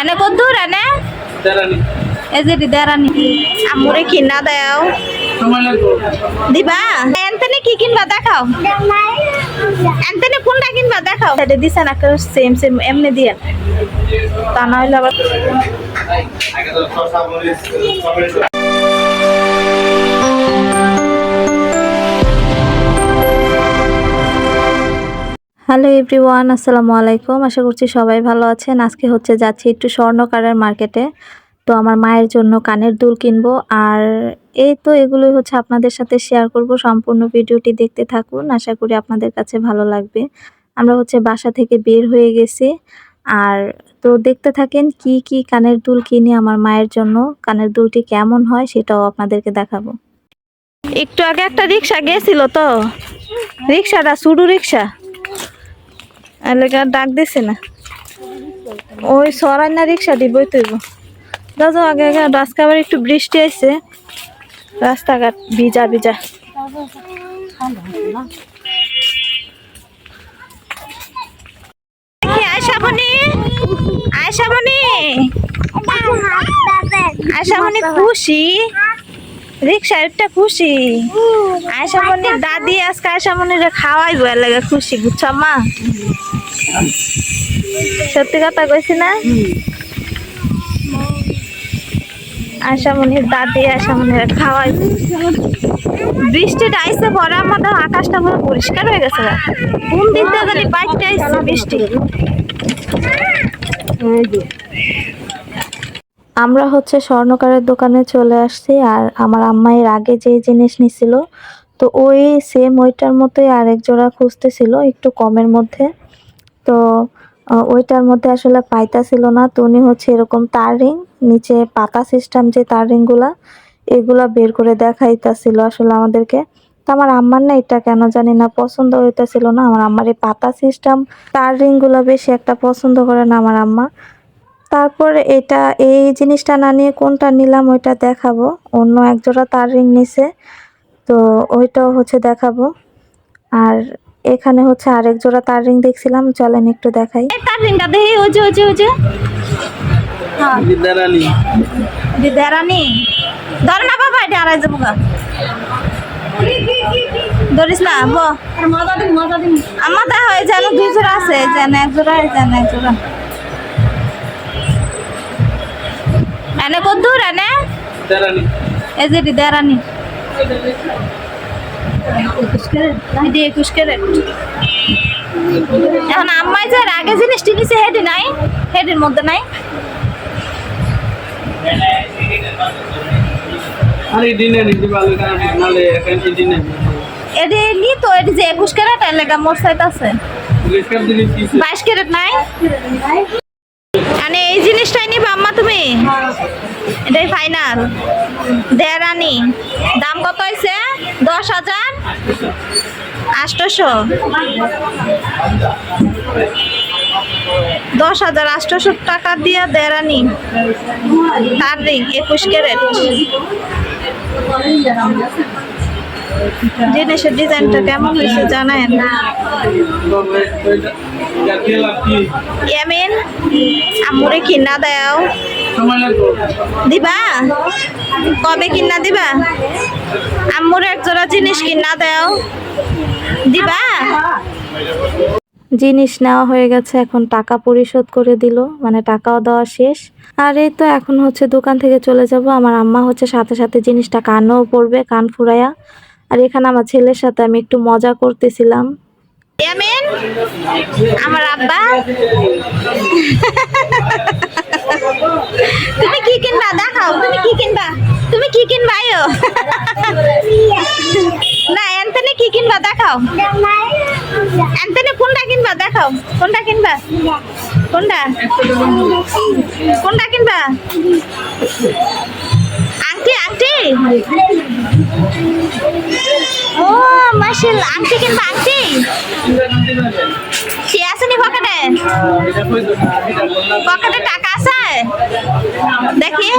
এনে কত দূর এনে এই যে দিদারানি আমুরে কিনা দাও। দিবা? এনতেনে কি কিনবা দেখাও। এনতেনে কোনটা কিনবা দেখাও। এটা দিছেন একটা সেম সেম এমনি দিয়ে। তা না হইলে আবার হ্যালো এভরিওয়ান, আসসালামু আলাইকুম। আশা করছি সবাই ভালো আছেন। আজকে হচ্ছে যাচ্ছি একটু স্বর্ণকারের মার্কেটে। তো আমার মায়ের জন্য কানের দুল কিনবো। আর এই তো এগুলোই হচ্ছে আপনাদের সাথে শেয়ার করব। সম্পূর্ণ ভিডিওটি দেখতে থাকুন। আশা করি আপনাদের কাছে ভালো লাগবে। আমরা হচ্ছে বাসা থেকে বের হয়ে গেছি। আর তো দেখতে থাকেন কি কি কানের দুল কিনি আমার মায়ের জন্য। কানের দুলটি কেমন হয় সেটাও আপনাদেরকে দেখাবো। একটু আগে একটা রিক্সা গেছিল তো। রিক্সাটা সুডু রিক্সা। এলাকা ডাক দিছে না। ওই সরাই না রিক্সা দিবই তৈব দাদা আগে আগে আজকে একটু বৃষ্টি আইছে। রাস্তাঘাট ভিজা ভিজা। আয়সামণি আয়সামণি খুশি? রিক্সা, একটা খুশি। আয়সামণির দাদি আজকে আয়সামণিরে খাওয়াইবো এর লাগে, খুশি, বুঝছ মা? সত্যি কথা কইছি না? আশামনির দাদি আশামনির খাওয়াই। বৃষ্টিটা আইসে পরে আমাদের আকাশটা পুরো পরিষ্কার হয়ে গেছে। কোন দিয়ে জানি বাইকটা আইসে বৃষ্টি। আমরা হচ্ছে স্বর্ণকারের দোকানে চলে আসছি আর আমার আম্মা এর আগে যে জিনিস নিছিল, তো ওই সেম ওইটার মতোই আরেক জোড়া খুঁজতেছিল একটু কমের মধ্যে। তো ওইটার মধ্যে আসলে পাইতা ছিল না, তো উনি হচ্ছে এরকম তার রিং, নিচে পাতা সিস্টেম যে তার রিংগুলা, এগুলা বের করে দেখাইতাছিল আসলে আমাদেরকে। তো আমার আম্মার না এটা কেন জানি না পছন্দ হইতেছিল না, আমার আম্মার এই পাতা সিস্টেম তার রিংগুলো বেশি একটা পছন্দ করে না আমার আম্মা। তারপর এটা এই জিনিসটা না নিয়ে কোনটা নিলাম ওইটা দেখাবো। অন্য এক জোড়া তার রিং নিছে তো ওইটাও হচ্ছে দেখাবো। আর এখানে হচ্ছে আরেক জোড়া তার রিং দেখছিলাম চলেন একটু দেখাই। তার রিংটা দেখি ওই যে ওই যে ওই যে। দিদারানি ধর না বাবা এটা আড়াই যাব গা। ধরিস না ব। আমার দেখা হয় যেন দুই জোড়া আছে যেন এক জোড়া যেন এক জোড়া। এনে কত দূর এনে এই যে দিদারানি এটি একুশ ক্যারেট। এখন আম্মাই যে আগে জিনিসটি নিছে হেডি নাই? হেডির মধ্যে নাই? এটি নি তো এটি যে একুশ ক্যারেট আছে। বাইশ ক্যারেট নাই? মানে এই জিনিসটাই নিবা আম্মা তুমি? এটাই ফাইনাল দেড়ানি দাম কত হয়েছে? দশ হাজার? আষ্টশো। দশ হাজার আষ্টশো টাকা দিয়ে দেড়ানি তার রিং একুশ ক্যারেট। জিনিসের ডিজাইনটা কেমন হয়েছে কি ইয়ামিন আমুরে কিনা দাও। দিবা? কবে কিনা দিবা? আম্মুর এক জোড়া জিনিস কিনা দাও। দিবা? জিনিস নেওয়া হয়ে গেছে এখন টাকা পরিশোধ করে দিল মানে টাকাও দেওয়া শেষ। আর এই তো এখন হচ্ছে দোকান থেকে চলে যাব আমার আম্মা হচ্ছে সাথে সাথে জিনিসটা কানও পড়বে কান ফুরাইয়া আর এখানে আমার ছেলের সাথে আমি একটু মজা করতেছিলাম। আমার আব্বা? তুমি কি কিনবা? দেখাও, তুমি কি কিনবা? তুমি কি কিনবা, আয়ো? না এনতেনে কি কিনবা, দেখাও। এনতেনে কোনটা কিনবা, দেখাও। কোনটা কিনবা? কোনটা? কোনটা কিনবা? আংটি আংটি? ও মাশাল আংটি কিনবা, আংটি? পকেটে টাকা আছে? দেখি।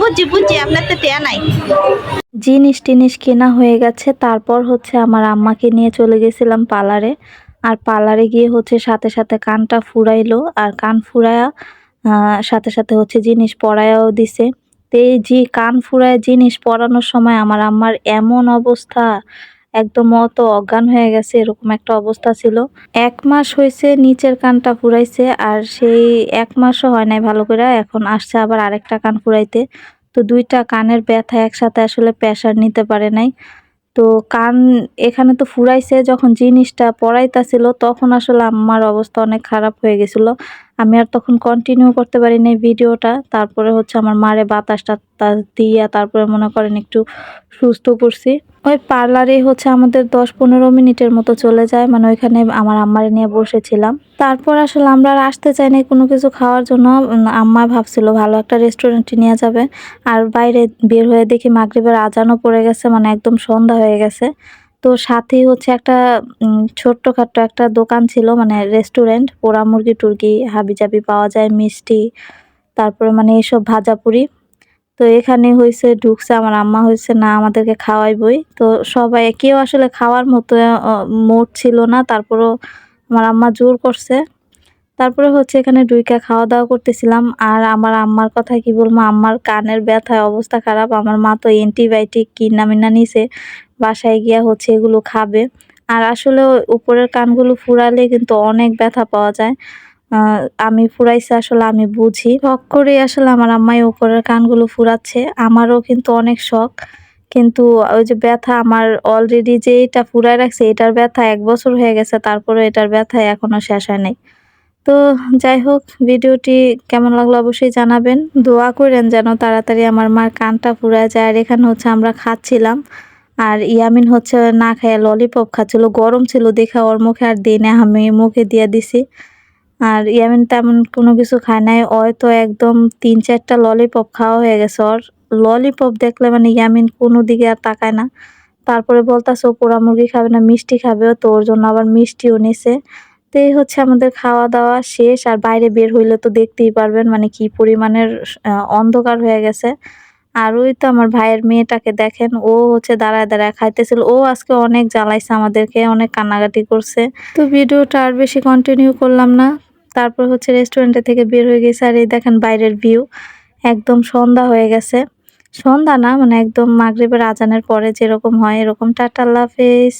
বুঝছি বুঝছি, আপনার তো নাই। জিনিস টিনিস কেনা হয়ে গেছে, তারপর হচ্ছে আমার আম্মাকে নিয়ে চলে গেছিলাম পার্লারে। আর পার্লারে গিয়ে হচ্ছে সাথে সাথে কানটা ফুরাইলো, আর কান ফুরায়া সাথে সাথে হচ্ছে জিনিস পরায়াও দিছে। তো এই যে কান ফুরায় জিনিস পরানোর সময় আমার আম্মার এমন অবস্থা একদম অত অজ্ঞান হয়ে গেছে, এরকম একটা অবস্থা ছিল। এক মাস হয়েছে, নিচের কানটা ফুরাইছে, আর সেই এক মাসও হয় নাই ভালো করে, এখন আসছে আবার আরেকটা কান ফুরাইতে। তো দুইটা কানের ব্যথা একসাথে আসলে প্রেশার নিতে পারে নাই। তো কান এখানে তো ফুরাইছে, যখন জিনিসটা পড়াইতাছিল তখন আসলে আমার অবস্থা অনেক খারাপ হয়ে গেছিল। আমি আর তখন কন্টিনিউ করতে পারি নাই ভিডিওটা। তারপরে হচ্ছে আমার মারে বাতাস টাতাস দিয়া তারপরে মনে করেন একটু সুস্থ করছি। ওই পার্লারে হচ্ছে আমাদের দশ পনেরো মিনিটের মতো চলে যায় মানে ওইখানে আমার আম্মারে নিয়ে বসেছিলাম। তারপর আসলে আমরা আর আসতে চাই নাই কোনো কিছু খাওয়ার জন্য। আম্মা ভাবছিল ভালো একটা রেস্টুরেন্টে নিয়ে যাবে। আর বাইরে বের হয়ে দেখি মাগরিবের আজানও পড়ে গেছে মানে একদম সন্ধ্যা হয়ে গেছে। তো সাথে হচ্ছে একটা ছোট্টখাট্ট একটা দোকান ছিল মানে রেস্টুরেন্ট পোড়া মুরগি টুরগি, হাবিজাবি পাওয়া যায়, মিষ্টি, তারপরে মানে এসব ভাজাপুরি তো এখানে হয়েছে ঢুকছে আমার আম্মা হয়েছে না, আমাদেরকে খাওয়াই বই। তো সবাই, কেউ আসলে খাওয়ার মতো মোট ছিল না, তারপরও আমার আম্মা জোর করছে। তারপরে হচ্ছে এখানে ডুইকা খাওয়া দাওয়া করতেছিলাম, আর আমার আম্মার কথা কি বলব, আম্মার কানের ব্যথায় অবস্থা খারাপ, আমার মা তো অ্যান্টিবায়োটিক কিনা মিনা নিছে। বাসায় গিয়া হচ্ছে এগুলো খাবে। আর আসলে উপরের কানগুলো ফুরালে কিন্তু অনেক ব্যথা পাওয়া যায়। আমি ফুরাইছে আসলে আমি বুঝি। শখ করে আসলে আমার আম্মাই উপরের কানগুলো ফুরাচ্ছে। আমারও কিন্তু অনেক শখ। কিন্তু ওই যে ব্যথা আমার অলরেডি যে এটা ফুরায় রাখছে, এটার ব্যথা এক বছর হয়ে গেছে তারপরে এটার ব্যথা এখনও শেষ হয় নাই। তো যাই হোক, ভিডিওটি কেমন লাগল অবশ্যই জানাবেন। দোয়া করেন যেন তাড়াতাড়ি আমার মার কানটা ফুরায় যায়। আর এখানে হচ্ছে আমরা খাচ্ছিলাম। আর ইয়ামিন হচ্ছে না খাইয়া ললিপপ খাচ্ছিল, গরম ছিল দেখা ওর মুখে আর দিই না আমি মুখে দিয়ে দিছি। আর ইয়ামিন তেমন কোনো কিছু খায় নাই, ওই তো একদম তিন চারটা ললিপপ খাওয়া হয়ে গেছে ওর। ললিপপ দেখলে মানে ইয়ামিন কোনো দিকে আর তাকায় না। তারপরে বলতাছে, ও পোড়া মুরগি খাবে না, মিষ্টি খাবে তো ওর জন্য আবার মিষ্টিও নিছে। তো এই হচ্ছে আমাদের খাওয়া দাওয়া শেষ, আর বাইরে বের হইলে তো দেখতেই পারবেন মানে কি পরিমাণের অন্ধকার হয়ে গেছে। আর ওই তো আমার ভাইয়ের মেয়েটাকে দেখেন, ও হচ্ছে দাঁড়ায় দাঁড়ায় খাইতেছিল। ও আজকে অনেক জ্বালাইছে আমাদেরকে, অনেক কান্নাকাটি করছে। তো ভিডিওটা আর বেশি কন্টিনিউ করলাম না। তারপর হচ্ছে রেস্টুরেন্টে থেকে বের হয়ে গেছে, আর এই দেখেন বাইরের ভিউ একদম সন্ধ্যা হয়ে গেছে। সন্ধ্যা না মানে একদম মাগরিবের আজানের পরে যেরকম হয়, এরকম। টাটা, আল্লাহ হাফেজ।